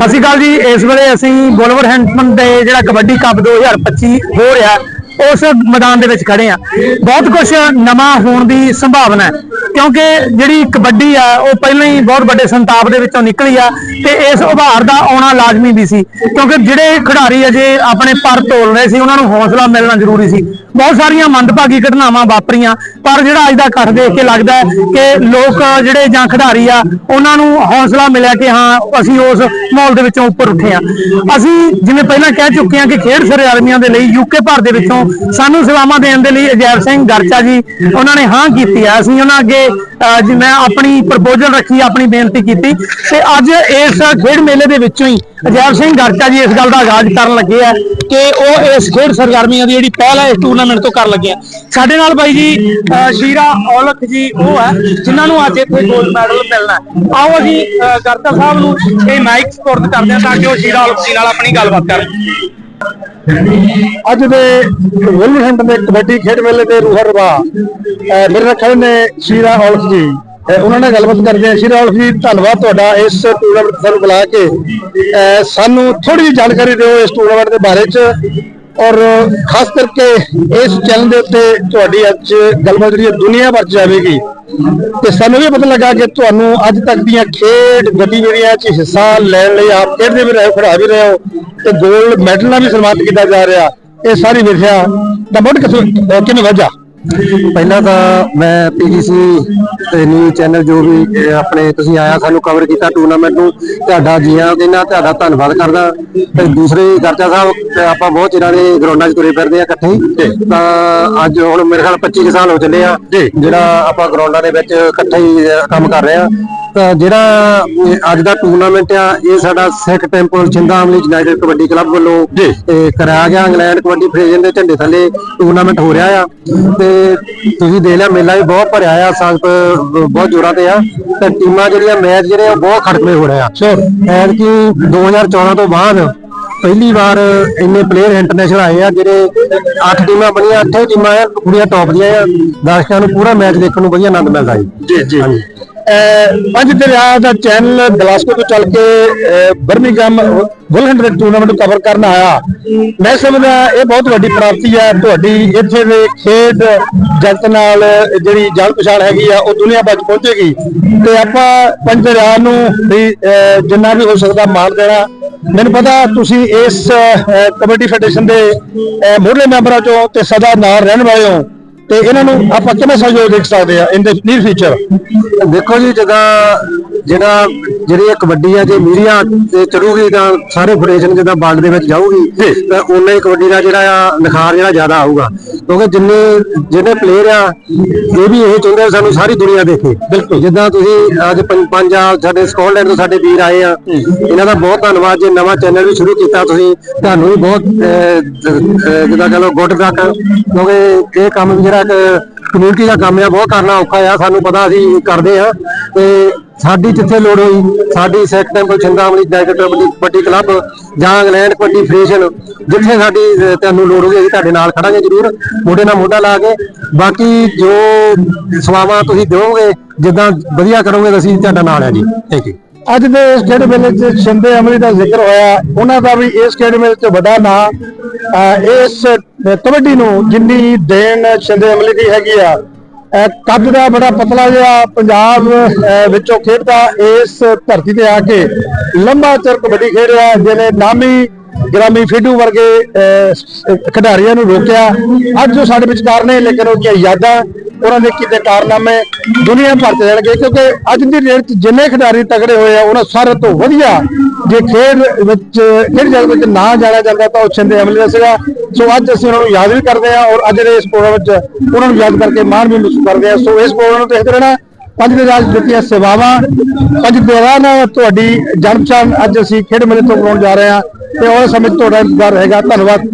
ਸਤਿ ਸ਼੍ਰੀ ਅਕਾਲ ਜੀ। ਇਸ ਵੇਲੇ ਅਸੀਂ ਬੋਲਵਰ ਹੈਂਡਮਨ ਦੇ ਜਿਹੜਾ ਕਬੱਡੀ ਕੱਪ 2025 ਹੋ ਰਿਹਾ, ਉਸ ਮੈਦਾਨ ਦੇ ਵਿੱਚ ਖੜੇ ਆ ਬਹੁਤ ਕੁਝ ਨਵਾਂ ਹੋਣ ਦੀ ਸੰਭਾਵਨਾ ਹੈ, ਕਿਉਂਕਿ ਜਿਹੜੀ ਕਬੱਡੀ ਆ, ਉਹ ਪਹਿਲਾਂ ਹੀ ਬਹੁਤ ਵੱਡੇ ਸੰਤਾਪ ਦੇ ਵਿੱਚੋਂ ਨਿਕਲੀ ਆ ਤੇ ਇਸ ਉਭਾਰ ਦਾ ਆਉਣਾ ਲਾਜ਼ਮੀ ਵੀ ਸੀ, ਕਿਉਂਕਿ ਜਿਹੜੇ ਖਿਡਾਰੀ ਅਜੇ ਆਪਣੇ ਪਰ ਤੋਲ ਰਹੇ ਸੀ, ਉਹਨਾਂ ਨੂੰ ਹੌਸਲਾ ਮਿਲਣਾ ਜ਼ਰੂਰੀ ਸੀ। ਬਹੁਤ ਸਾਰੀਆਂ ਮੰਦਭਾਗੀ ਘਟਨਾਵਾਂ ਵਾਪਰੀਆਂ, ਪਰ ਜਿਹੜਾ ਅੱਜ ਦਾ ਇਕੱਠ ਦੇਖ ਕੇ ਲੱਗਦਾ ਹੈ ਕਿ ਲੋਕ ਜਿਹੜੇ ਜਾਂ ਖਿਡਾਰੀ ਆ, ਉਹਨਾਂ ਨੂੰ ਹੌਸਲਾ ਮਿਲਿਆ ਕਿ ਹਾਂ, ਅਸੀਂ ਉਸ ਮਾਹੌਲ ਦੇ ਵਿੱਚੋਂ ਉੱਪਰ ਉੱਠੇ ਆ ਅਸੀਂ ਜਿਵੇਂ ਪਹਿਲਾਂ ਕਹਿ ਚੁੱਕੇ ਹਾਂ ਕਿ ਖੇਡ ਸਰਗਰਮੀਆਂ ਦੇ ਲਈ ਯੂਕੇ ਭਰ ਦੇ ਵਿੱਚੋਂ ਸਾਨੂੰ ਸੇਵਾਵਾਂ ਦੇਣ ਦੇ ਲਈ ਅਜੈਬ ਸਿੰਘ ਗਰਚਾ ਜੀ, ਉਹਨਾਂ ਨੇ ਹਾਂ ਕੀਤੀ ਆ। ਅਸੀਂ ਉਹਨਾਂ ਅੱਗੇ ਅਹ, ਜਿਵੇਂ ਆਪਣੀ ਪ੍ਰਪੋਜ਼ਲ ਰੱਖੀ ਆਪਣੀ ਬੇਨਤੀ ਕੀਤੀ ਤੇ ਅੱਜ ਇਸ ਖੇਡ ਮੇਲੇ ਦੇ ਵਿੱਚੋਂ ਹੀ ਅਜੈਬ ਸਿੰਘ ਗਰਚਾ ਜੀ ਇਸ ਗੱਲ ਦਾ ਆਗਾਜ਼ ਕਰਨ ਲੱਗੇ ਆ ਕਿ ਉਹ ਇਸ ਖੇਡ ਸਰਗਰਮੀਆਂ ਦੀ ਜਿਹੜੀ ਪਹਿਲ ਹੈ ਇਸ ਟੂਰਨਾਮੈਂਟ ਤੋਂ ਕਰਨ ਲੱਗੇ ਆ। ਸਾਡੇ ਨਾਲ ਬਾਈ ਜੀ ਅਹ, ਸ਼ੀਰਾ ਔਲਖ ਜੀ ਉਹ ਹੈ ਜਿਨ੍ਹਾਂ ਨੂੰ ਅੱਜ ਇੱਥੇ ਗੋਲਡ ਮੈਡਲ ਮਿਲਣਾ ਆਓ ਅਸੀਂ ਅਹ, ਸਾਹਿਬ ਨੂੰ ਇਹ ਮਾਈਕ ਸਪੋਰਟ ਕਰਦੇ ਹਾਂ ਤਾਂ ਕਿ ਉਹ ਸ਼ੀਰਾ ਔਲਖ ਜੀ ਨਾਲ ਆਪਣੀ ਗੱਲਬਾਤ ਕਰਨ। ਅੱਜ ਦੇ ਵੁਲਵਰਹੈਂਪਟਨ ਦੇ ਕਬੱਡੀ ਖੇਡ ਮੇਲੇ ਦੇ ਰੂਹਾਂ ਰਵਾ ਮੇਰੇ ਨਾਲ ਖੜੇ ਨੇ ਸ਼ੀਰਾ ਔਲਖ ਜੀ। ਉਹਨਾਂ ਨਾਲ ਗੱਲਬਾਤ ਕਰਦੇ ਹਾਂ। ਸ਼ੀਰਾ ਔਲਖ ਜੀ, ਧੰਨਵਾਦ ਤੁਹਾਡਾ ਇਸ ਟੂਰਨਾਮੈਂਟ ਤੇ ਸਾਨੂੰ ਬੁਲਾ ਕੇ। ਅਹ ਸਾਨੂੰ ਥੋੜੀ ਜਿਹੀ ਜਾਣਕਾਰੀ ਦਿਓ ਇਸ ਟੂਰਨਾਮੈਂਟ ਦੇ ਬਾਰੇ ਚ। ਔਰ ਖਾਸ ਕਰਕੇ ਇਸ ਚੈਨਲ ਦੇ ਉੱਤੇ ਤੁਹਾਡੀ ਅੱਜ ਗੱਲਬਾਤ ਜਿਹੜੀ ਹੈ ਦੁਨੀਆ ਭਰ ਚ ਜਾਵੇਗੀ ਤੇ ਸਾਨੂੰ ਵੀ ਪਤਾ ਲੱਗਾ ਕਿ ਤੁਹਾਨੂੰ ਅੱਜ ਤੱਕ ਦੀਆਂ ਖੇਡ ਗਤੀਵਿਧੀਆਂ 'ਚ ਹਿੱਸਾ ਲੈਣ ਲਈ ਆਪ ਖੇਡਦੇ ਵੀ ਰਹੇ ਹੋ ਖਿਡਾ ਵੀ ਰਹੇ ਹੋ, ਤੇ 골ਡ ਮੈਡਲ ਨਾਲ ਵੀ ਸਨਮਾਨਿਤ ਕੀਤਾ ਜਾ ਰਿਹਾ। ਇਹ ਸਾਰੀ ਵਿਖਿਆ ਤਾਂ ਬਹੁਤ ਕਿਸ- ਕਿਵੇਂ ਵਜ੍ਹਾ ਪਹਿਲਾਂ ਤਾਂ ਮੈਂ ਪੀਜੀਸੀ ਤੇ ਨਿਊਜ਼ ਚੈਨਲ ਜੋ ਵੀ ਆਪਣੇ ਤੁਸੀਂ ਆਇਆ ਸਾਨੂੰ ਕਵਰ ਕੀਤਾ ਟੂਰਨਾਮੈਂਟ ਨੂੰ। ਤੁਹਾਡਾ ਜੀ ਆਇਆਂ ਕਹਿੰਦਾ ਤੁਹਾਡਾ ਧੰਨਵਾਦ ਕਰਦਾ। ਤੇ ਦੂਸਰੇ ਗਰਚਾ ਸਾਹਿਬ ਤੇ ਆਪਾਂ ਬਹੁਤ ਚਿਰਾਂ ਦੇ ਗਰਾਊਂਡਾਂ 'ਚ ਤੁਰੇ ਫਿਰਦੇ ਆ ਇਕੱਠੇ ਤਾਂ ਅੱਜ ਹੁਣ ਮੇਰੇ ਖਿਆਲ 25 ਕੁ ਸਾਲ ਹੋ ਚੱਲੇ ਆ ਜਿਹੜਾ ਆਪਾਂ ਗਰਾਊਂਡਾਂ ਦੇ ਵਿੱਚ ਇਕੱਠੇ ਹੀ ਕੰਮ ਕਰ ਰਹੇ ਆ। ਤਾਂ ਜਿਹੜਾ ਇਹ ਅੱਜ ਦਾ ਟੂਰਨਾਮੈਂਟ ਆ ਇਹ ਸਾਡਾ ਸਿੱਖ ਟੈਂਪਲ ਚਿੰਦਾ ਅਮਲੀ ਯੂਨਾਈਟਿਡ ਕਬੱਡੀ ਕਲੱਬ ਵੱਲੋਂ ਤੇ ਕਰਾਇਆ ਗਿਆ ਇੰਗਲੈਂਡ ਕਬੱਡੀ ਫੈਡਰੇਸ਼ਨ ਦੇ ਝੰਡੇ ਥੱਲੇ ਟੂਰਨਾਮੈਂਟ ਹੋ ਰਿਹਾ ਆ। ਤੇ ਤੁਸੀਂ ਦੇਖ ਲਿਆ ਮੇਲਾ ਵੀ ਬਹੁਤ ਭਰਿਆ ਆ ਸੰਗਤ ਬਹੁਤ ਜੋਰਾਂ ਤੇ ਆ ਤੇ ਟੀਮਾਂ ਜਿਹੜੀਆਂ ਮੈਚ ਜਿਹੜੇ ਆ ਉਹ ਬਹੁਤ ਖੜਕਵੇਂ ਹੋ ਰਹੇ ਆ। ਐਨ ਕਿ 2014 ਤੋਂ ਬਾਅਦ ਪਹਿਲੀ ਵਾਰ ਇੰਨੇ ਪਲੇਅਰ ਇੰਟਰਨੈਸ਼ਨਲ ਆਏ ਆ ਜਿਹੜੇ 8 ਟੀਮਾਂ ਬਣੀਆਂ 8 ਟੀਮਾਂ ਆ ਪੂਰੀਆਂ ਟੌਪ ਦੀਆਂ ਆ ਦਰਸ਼ਕਾਂ ਨੂੰ ਪੂਰਾ ਮੈਚ ਦੇਖਣ ਨੂੰ ਵਧੀਆ ਆਨੰਦ ਮਿਲਦਾ ਜੀ। ਜੀ ਜੀ। ਪੰਜ ਦਰਿਆ ਦਾ ਚੈਨਲ ਗਲਾਸਕੋ ਤੋਂ ਚੱਲ ਕੇ ਬਰਮਿੰਗਮ ਵੁਲਹੈਂਡ ਦੇ ਟੂਰਨਾਮੈਂਟ ਕਵਰ ਕਰਨ ਆਇਆ। ਮੈਂ ਸਮਝਦਾ ਇਹ ਬਹੁਤ ਵੱਡੀ ਪ੍ਰਾਪਤੀ ਹੈ। ਤੁਹਾਡੀ ਇੱਥੇ ਦੇ ਖੇਡ ਜਗਤ ਨਾਲ ਜਿਹੜੀ ਜਾਣ ਪਛਾਣ ਹੈਗੀ ਆ ਉਹ ਦੁਨੀਆ ਭਰ 'ਚ ਪਹੁੰਚੇਗੀ। ਤੇ ਆਪਾਂ ਪੰਜ ਦਰਿਆ ਨੂੰ ਵੀ ਜਿੰਨਾ ਵੀ ਹੋ ਸਕਦਾ ਮਾਣ ਦੇਣਾ। ਮੈਨੂੰ ਪਤਾ ਤੁਸੀਂ ਇਸ ਕਬੱਡੀ ਫੈਡਰੇਸ਼ਨ ਦੇ ਅਹ, ਮੈਂਬਰਾਂ ਚੋਂ ਤੇ ਸਦਾ ਨਾਲ ਰਹਿਣ ਵਾਲੇ ਹੋ। ਤੇ ਇਹਨਾਂ ਨੂੰ ਆਪਾਂ ਕਿਵੇਂ ਸਹਿਯੋਗ ਦੇਖ ਸਕਦੇ ਆ ਇਨ ਦ ਨੀਅਰ ਫਿਊਚਰ ਦੇਖੋ ਜੀ ਜਦਾਂ ਜਿਹੜਾ ਜਿਹੜੀ ਇਹ ਕਬੱਡੀ ਆ ਜੇ ਮੀਡੀਆ ਤੇ ਚੜੂਗੀ ਤਾਂ ਸਾਰੇ ਫੈਡਰੇਸ਼ਨ ਜਿੱਦਾਂ ਵਰਲਡ ਦੇ ਵਿੱਚ ਜਾਊਗੀ ਤਾਂ ਹੀ ਕਬੱਡੀ ਦਾ ਜਿਹੜਾ ਆ ਨਿਖਾਰ ਜਿਹੜਾ ਜ਼ਿਆਦਾ ਆਊਗਾ। ਕਿਉਂਕਿ ਜਿੰਨੇ ਜਿਹੜੇ ਪਲੇਅਰ ਆ ਇਹ ਵੀ ਇਹ ਚਾਹੁੰਦੇ ਸਾਨੂੰ ਸਾਰੀ ਦੁਨੀਆ ਦੇਖੇ। ਬਿਲਕੁਲ। ਜਿੱਦਾਂ ਤੁਸੀਂ ਅੱਜ ਪੰਜਾਬ ਸਾਡੇ ਸਕਾਟਲੈਂਡ ਤੋਂ ਸਾਡੇ ਵੀਰ ਆਏ ਆ। ਇਹਨਾਂ ਦਾ ਬਹੁਤ ਧੰਨਵਾਦ ਜੇ ਨਵਾਂ ਚੈਨਲ ਵੀ ਸ਼ੁਰੂ ਕੀਤਾ ਤੁਸੀਂ ਤੁਹਾਨੂੰ ਵੀ ਬਹੁਤ ਜਿੱਦਾਂ ਕਹ ਲਓ ਗੁੱਡ ਲੱਕ ਕਿਉਂਕਿ ਇਹ ਕੰਮ ਵੀ ਜਿਹੜਾ ਕਮਿਊਨਿਟੀ ਦਾ ਕੰਮ ਆ, ਬਹੁਤ ਕਰਨਾ ਔਖਾ ਆ, ਸਾਨੂੰ ਪਤਾ ਅਸੀਂ ਕਰਦੇ ਆ। ਤੇ ਸਾਡੀ ਜਿੱਥੇ ਲੋੜ ਹੋਈ, ਸਾਡੀ Sikh temple Chandamani director kabaddi club ਜਾਂ ਇੰਗਲੈਂਡ ਕਬੱਡੀ ਫੈਡਰੇਸ਼ਨ ਜਿੱਥੇ ਸਾਡੀ ਤੁਹਾਨੂੰ ਲੋੜ ਹੋਵੇ ਅਸੀਂ ਤੁਹਾਡੇ ਨਾਲ ਖੜਾਂਗੇ ਜ਼ਰੂਰ, ਮੋਢੇ ਨਾਲ ਮੋਢਾ ਲਾ ਕੇ। ਬਾਕੀ ਜੋ ਸੇਵਾਵਾਂ ਤੁਸੀਂ ਦਿਓਗੇ, ਜਿੱਦਾਂ ਵਧੀਆ ਕਰੋਗੇ, ਅਸੀਂ ਤੁਹਾਡਾ ਨਾਲ ਆ ਜੀ। ਥੈਂਕ ਯੂ ਅੱਜ ਦੇ ਇਸ ਖੇਡ ਮੇਲੇ 'ਚ ਸ਼ਿੰਦੇ ਅਮਰੀ ਦਾ ਜ਼ਿਕਰ ਹੋਇਆ। ਉਹਨਾਂ ਦਾ ਵੀ ਇਸ ਖੇਡ ਮੇਲੇ 'ਚ ਵੱਡਾ ਨਾਂ ਇਸ ਕਬੱਡੀ ਨੂੰ ਜਿੰਨੀ ਦੇਣ ਸ਼ਿੰਦੇ ਅਮਲੀ ਦੀ ਹੈਗੀ ਆ। ਅਹ, ਕੱਦ ਦਾ ਬੜਾ ਪਤਲਾ ਜਿਹਾ ਪੰਜਾਬ ਵਿੱਚੋਂ ਖੇਡਦਾ ਇਸ ਧਰਤੀ ਤੇ ਆ ਕੇ। ਲੰਬਾ ਚਿਰ ਕਬੱਡੀ ਖੇਡਿਆ ਜਿਹਨੇ ਨਾਮੀ ਗ੍ਰਾਮੀ ਫੀਡੂ ਵਰਗੇ ਅਹ, ਖਿਡਾਰੀਆਂ ਨੂੰ ਰੋਕਿਆ। ਅੱਜ ਉਹ ਸਾਡੇ ਵਿਚਕਾਰ ਨੇ ਲੇਕਿਨ ਉਹ ਕੀ ਯਾਦਾਂ ਉਹਨਾਂ ਦੇ ਕੀਤੇ ਕਾਰਨਾਮੇ ਦੁਨੀਆ ਭਰ ਚ ਜਾਣਗੇ ਕਿਉਂਕਿ ਅੱਜ ਦੀ ਡੇਟ 'ਚ ਜਿੰਨੇ ਖਿਡਾਰੀ ਤਗੜੇ ਹੋਏ ਆ ਉਹਨਾਂ ਸਾਰੇ ਤੋਂ ਵਧੀਆ ਜੇ ਖੇਡ ਵਿੱਚ ਖੇਡ ਜਗਤ ਵਿੱਚ ਨਾ ਜਾਣਿਆ ਜਾਂਦਾ ਤਾਂ ਉਹ ਛਿੰਦੇ ਅਮਲੀ ਦਾ ਸੀਗਾ। ਸੋ ਅੱਜ ਅਸੀਂ ਉਹਨਾਂ ਨੂੰ ਯਾਦ ਵੀ ਕਰਦੇ ਆ ਔਰ ਅੱਜ ਦੇ ਇਸ ਪ੍ਰੋਗਰਾਮ ਵਿੱਚ ਉਹਨਾਂ ਨੂੰ ਯਾਦ ਕਰਕੇ ਮਾਣ ਵੀ ਮਹਿਸੂਸ ਕਰਦੇ ਆ ਸੋ ਇਸ ਪ੍ਰੋਗਰਾਮ ਨੂੰ ਦੇਖਦੇ ਰਹਿਣਾ। ਪੰਜ ਦਿਨਾਂ ਰਾਜ ਦਿੱਤੀਆਂ ਸੇਵਾਵਾਂ। ਪੰਜ ਦਿਨਾਂ ਤੁਹਾਡੀ ਜਨਮ ਪਛਾਣ ਅੱਜ ਅਸੀਂ ਖੇਡ ਮੇਲੇ ਤੋਂ ਕਰਾਉਣ ਜਾ ਰਹੇ ਹਾਂ। ਤੇ ਉਹ ਸਮੇਂ 'ਚ ਤੁਹਾਡਾ ਇੰਤਜ਼ਾਰ ਰਹੇਗਾ ਧੰਨਵਾਦ।